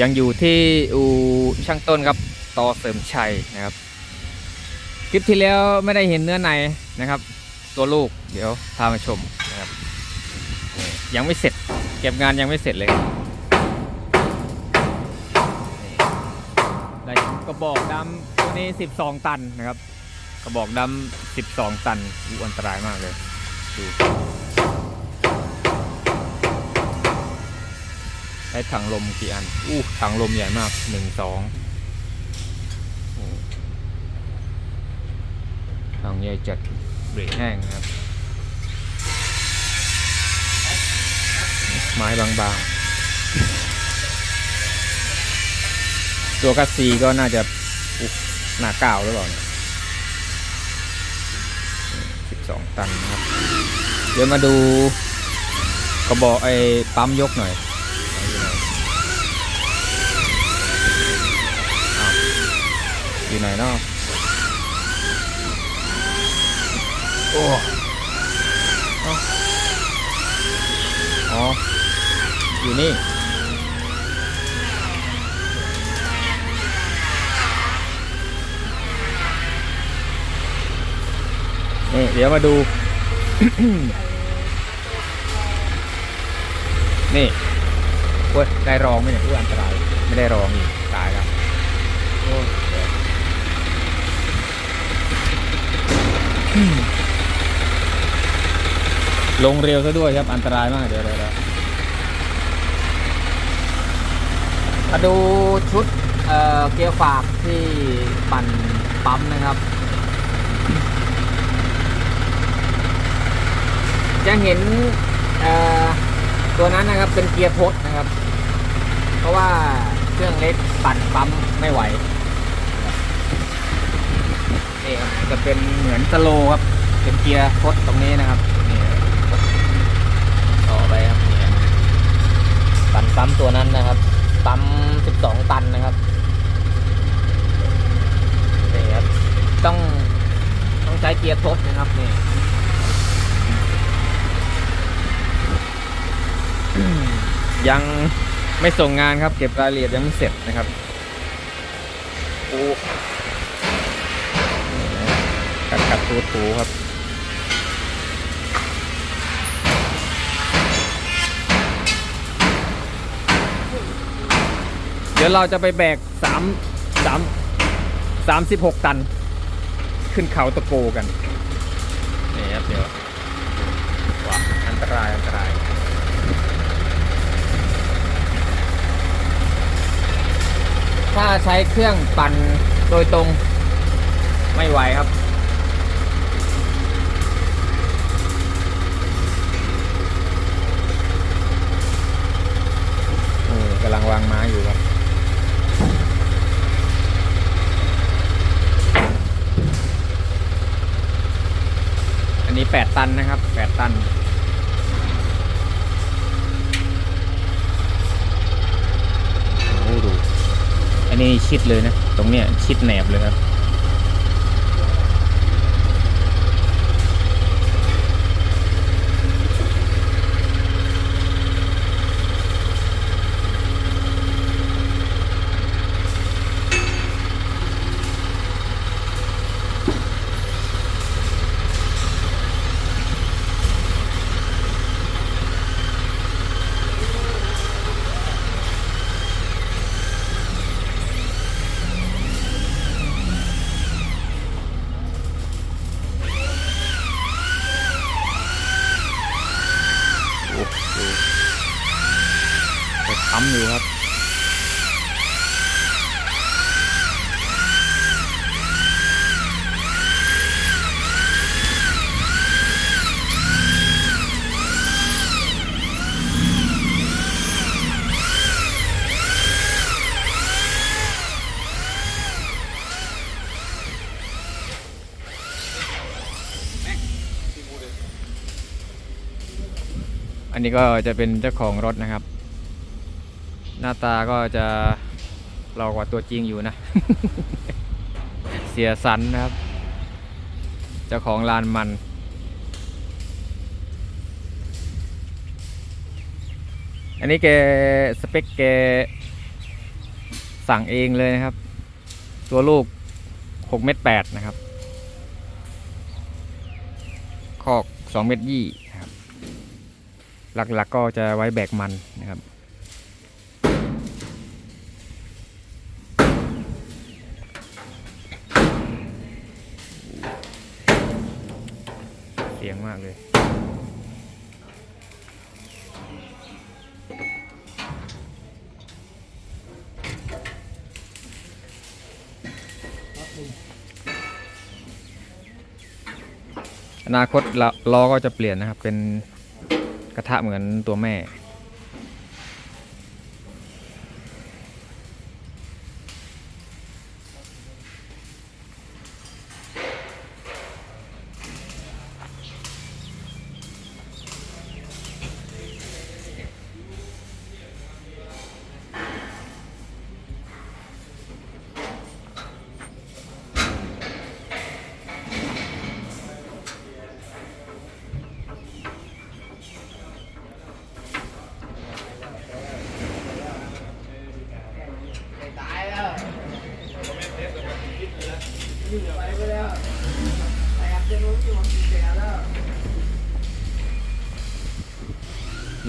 ยังอยู่ที่อูช่างต้นครับต่อเสริมชัยนะครับ คลิปที่แล้วไม่ได้เห็นเนื้อในนะครับ ตัวลูกเดี๋ยวพามาชมนะครับนี่ยังไม่เสร็จ เก็บงานยังไม่เสร็จเลยครับนี่ได้กระบอกดำตัวนี้ 12 ตันนะครับ กระบอกดำ12 ตันอูอันตรายมากเลยดู ช้ถังลมกี่อัน อู้ถังลมใหญ่มากหนึ่งสองถังใหญ่จัดเบรกแห้งนะครับ ไม้บางๆ ตัวกัสซีก็น่าจะหน้าเก้าหรือเปล่าเนี่ยสิบสองตันนะครับ เดี๋ยวมาดูกระบอกไอ้ปั๊มยกหน่อย อยู่ไหนเนาะโอ้เอ้าอ๋ออยู่นี่นี่เดี๋ยวมาดู นี่เว้ยได้รองไหมเนี่ยออันตราย ไม่ได้รองอีกตายแล้วโอ้เดี๋ยว ลงเร็วซะด้วยครับ อันตรายมากเดี๋ยวเดี๋ยวมาดูชุดเเกียร์ฝากที่ปั่นปั๊มนะครับ จะเห็นตัวนั้นนะครับเป็นเกียร์พดนะครับ เพราะว่าเครื่องเล็กปั่นปั๊มไม่ไหวนี่ครับจะเป็นเหมือนสโลครับ เป็นเกียร์พดตรงนี้นะครับนี่ต่อไปครับนี่ครับปั่นปั๊ มตัวนั้นนะครับ ปั๊ม 12 ตันนะครับนี่ครับ ต้องต้องใช้เกียร์ทดนะครับนี่ยังไม่ส่งงานครับ เก็บรายละเอียดยังไม่เสร็จนะครับโอ้กัดกัดถูถูครับ เดี๋ยวเราจะไปแบกสามสามสามสิบหกตัน ขึ้นเขาตะโกกันนี่ครับเดี๋ยวว้าอันตรายอันตรายถ้าใช้เครื่องปั่นโดยตรงไม่ไหวครับโอ้กำลังวางไม้อยู่ครับ อันนี้ 8 ตันนะครับ 8 ตัน โอ้ดู อันนี้ชิดเลยนะ ตรงเนี้ยชิดแหนบเลยครับ อันนี้ก็จะเป็นเจ้าของรถนะครับ หน้าตาก็จะหล่อกว่าตัวจริงอยู่นะ เสียสันนะครับ เจ้าของลานมัน อันนี้แกสเปคแกสั่งเองเลยนะครับ ตัวลูก6เมตร8นะครับ คอก2เมตรยี่นะครับ หลักๆก็จะไว้แบกมันนะครับเสียงมากเลยอนาคตล้อล้อก็จะเปลี่ยนนะครับเป็น กระทะเหมือนตัวแม่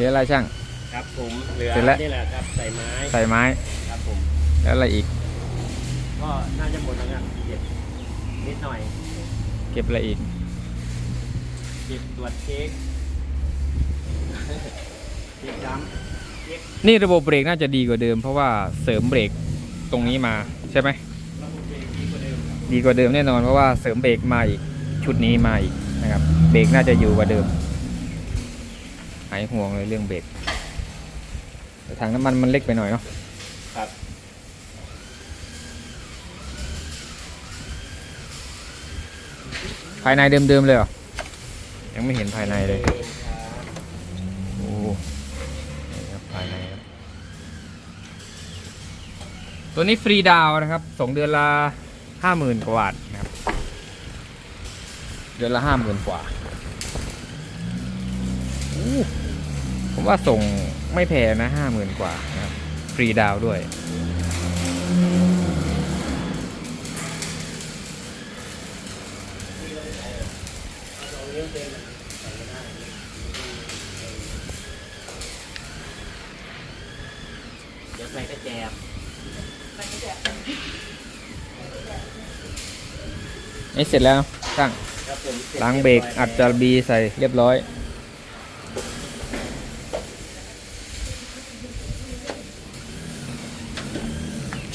ออะไรช่าง ครับผมเหลือเสร็จแล้ว นี่แหละครับใส่ไม้ใส่ไม้ ครับผมแล้วอะไรอีก ก็น่าจะหมดแล้วครับเก็บนิดหน่อยเก็บอะไรอีก เก็บตรวจเช็คเก็บดำเช็คนี่ระบบเบรกน่าจะดีกว่าเดิม เพราะว่าเสริมเบรกตรงนี้มาใช่ไหม ระบบเบรกดีกว่าเดิมครับดีกว่าเดิมแน่นอนเพราะว่าเสริมเบรกมาอีกชุดนี้มาอีกนะครับเบรกน่าจะอยู่กว่าเดิม หายห่วงเลยเรื่องเบรกแต่ถังน้ำมันมันเล็กไปหน่อยเนาะครับ ภายในเดิมๆเลยเหรอ ยังไม่เห็นภายในเลยดิมครับโอ้นี่ครับภายในครับ ตัวนี้ฟรีดาวน์นะครับส่งเดือนละห้าหมื่นกว่าบาทนะครับ เดือนละห้าหมื่นกว่าอู้ ผมว่าส่งไม่แพงนะห้าหมื่นกว่านะครับฟรีดาวน์ด้วยเอาเลี้ยงเต็มใส่ไม่ได้เดี๋ยวใส่กระแจบนี่เสร็จแล้วช่างครับผมสจล้างเบรกยอัดจารบีใส่เรียบร้อย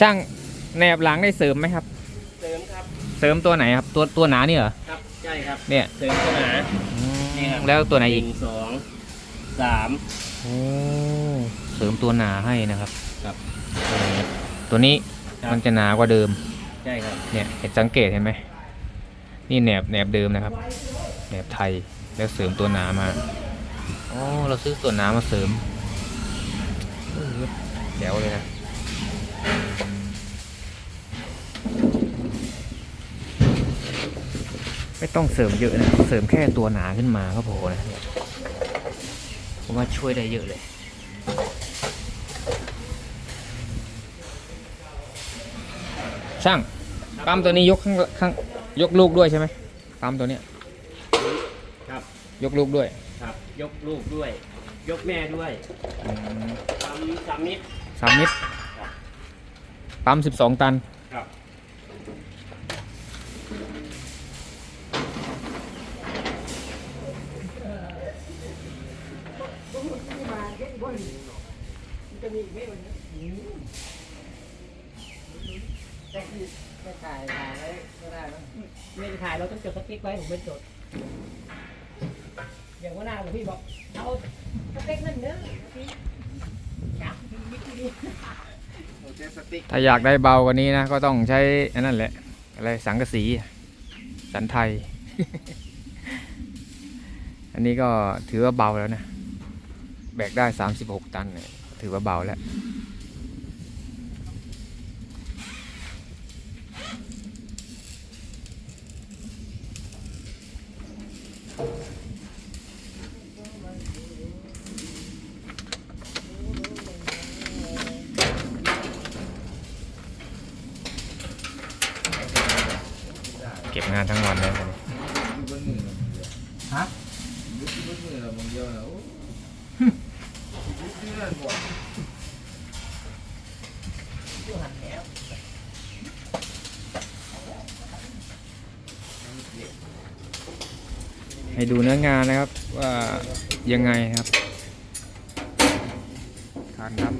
ช่างแนบหลังได้เสริมไหมครับ เสริมครับ เสริมตัวไหนครับ ตัวตัวหนานี่เหรอครับ ใช่ครับ เนี่ยเสริมขนาดนี่ครับแล้วตัวไหนหอีกนึ่งสองสามโอ้เสริมตัวหนาให้นะครับ ครับ ตัวนี้ครับ มันจะหนากว่าเดิม ใช่ครับเนี่ยเห็นสังเกตเห็นไหม นี่แหนบแหนบเดิมนะครับ แหนบไทยแล้วเสริมตัวหนามาอ๋อเราซื้อตัวหนามาเสริมเออเดี๋ยวเลยนะ ไม่ต้องเสริมเยอะนะเสริมแค่ตัวหนาขึ้นมาก็พอนะผมว่าช่วยได้เยอะเลยช่างปั๊มตัวนี้ยกข้างข้างยกลูกด้วยใช่ไหมปั๊มตัวเนี้ยครับ ยกลูกด้วยครับ ยกลูกด้วย ยกแม่ด้วยอืมทำสามนิดสามนิดครับปั๊มสิบสองตันครับ ไม่ถ่ายถ่ายไว้ก็ได้มั้งไม่ได้ถ่ายเราต้องจดสติ๊กไว้ผมไม่จดอย่างว่าหน้าหลวงพี่บอกเอาสติ๊กนั่นเนื้อะพี่จับวิธีนี้ถ้าอยากได้เบากว่านี้นะ ก็ต้องใช้อันนั้นแหละ อะไรสังกะสี สันไทย อันนี้ก็ถือว่าเบาแล้วนะ แบกได้ 36 ตันเนี่ยถือว่าเบาแล้ว เก็บงานทั้งวันเลย ให้ดูเนื้องานนะครับว่ายังไงครับทานครับ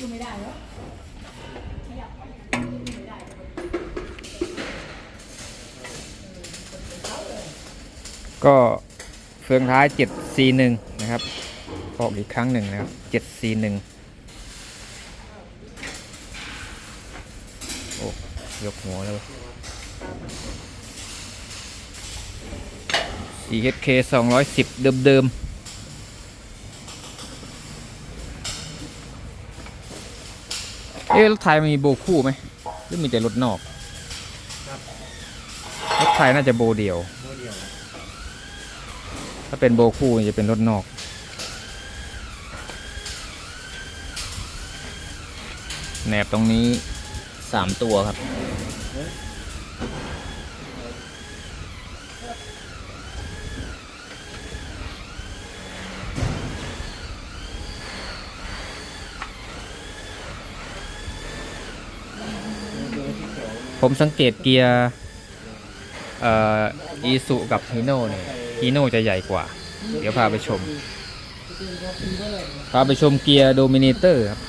ดูไม่ได้เหรอขยับไปไม่ได้ ก็เฟืองท้าย741นะครับออกอีกครั้งหนึ่งนะครับ741โอ้ยกหัวแล้ว CHK 210 เดิมๆ เอ๊ะรถไทยมันมีโบคู่ไหมหรือมีแต่รถนอกรถไทยน่าจะโบเดียวมือเดียว ถ้าเป็นโบคู่จะเป็นรถนอกแหนบตรงนี้สามตัวครับ ผมสังเกตเกียร์เอ่ออีสุกับฮีโน่เนี่ยฮีโน่จะใหญ่กว่า เดี๋ยวพาไปชม พาไปชมเกียร์โดมิเนเตอร์ครับ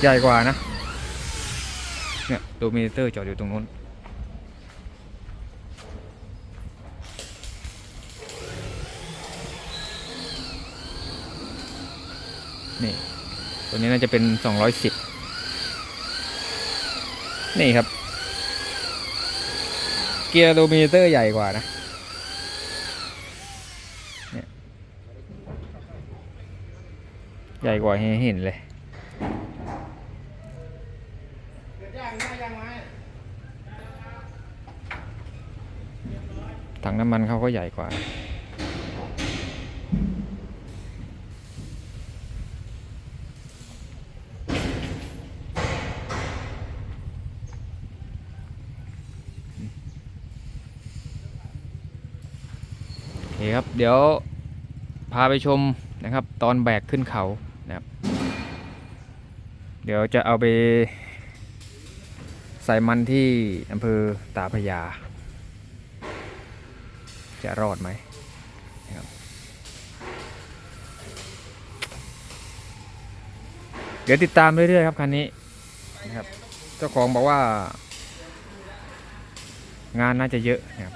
ใหญ่กว่านะ เนี่ยโดมิเนเตอร์จอดอยู่ตรงนู้นนี่ ตัวนี้น่าจะเป็น 210 นี่ครับ เกียร์โดมิเนเตอร์ใหญ่กว่านะเนี่ยใหญ่กว่าเห็นเลยถังน้ำมันเขาก็ใหญ่กว่า ครับ เดี๋ยวพาไปชมนะครับ ตอนแบกขึ้นเขานะครับ เดี๋ยวจะเอาไป ใส่มันที่อำเภอตาพยา จะรอดไหมนะครับเดี๋ยวติดตามเรื่อยๆครับคันนี้นะครับ เจ้าของบอกว่า งานน่าจะเยอะนะครับ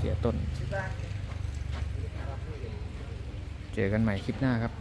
เสีย ต้น เจอกันใหม่คลิปหน้าครับ